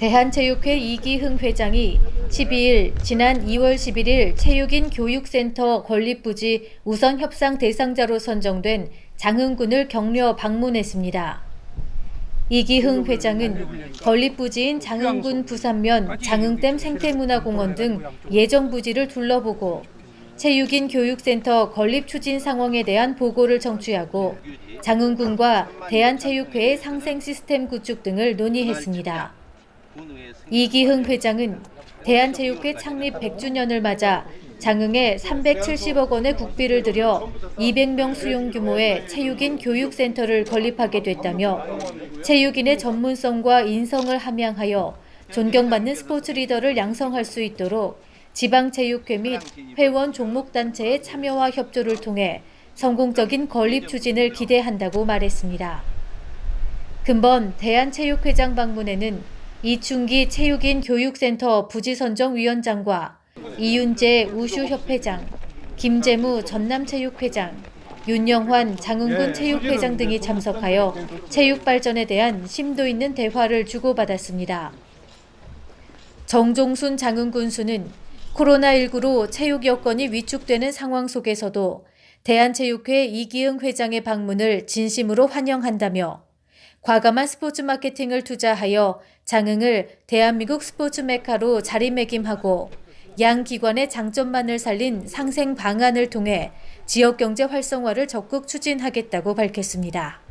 대한체육회 이기흥 회장이 12일 지난 2월 11일 체육인 교육센터 건립부지 우선 협상 대상자로 선정된 장흥군을 격려 방문했습니다. 이기흥 회장은 건립부지인 장흥군 부산면 장흥댐 생태문화공원 등 예정 부지를 둘러보고 체육인 교육센터 건립 추진 상황에 대한 보고를 청취하고 장흥군과 대한체육회의 상생 시스템 구축 등을 논의했습니다. 이기흥 회장은 대한체육회 창립 100주년을 맞아 장흥에 370억 원의 국비를 들여 200명 수용 규모의 체육인 교육센터를 건립하게 됐다며 체육인의 전문성과 인성을 함양하여 존경받는 스포츠 리더를 양성할 수 있도록 지방체육회 및 회원 종목단체의 참여와 협조를 통해 성공적인 건립 추진을 기대한다고 말했습니다. 금번 대한체육회장 방문에는 이충기 체육인 교육센터 부지선정위원장과 이윤재 우슈협회장, 김재무 전남체육회장, 윤영환 장흥군 체육회장 등이 참석하여 체육 발전에 대한 심도 있는 대화를 주고받았습니다. 정종순 장흥군수는 코로나19로 체육 여건이 위축되는 상황 속에서도 대한체육회 이기흥 회장의 방문을 진심으로 환영한다며 과감한 스포츠 마케팅을 투자하여 장흥을 대한민국 스포츠 메카로 자리매김하고 양 기관의 장점만을 살린 상생 방안을 통해 지역 경제 활성화를 적극 추진하겠다고 밝혔습니다.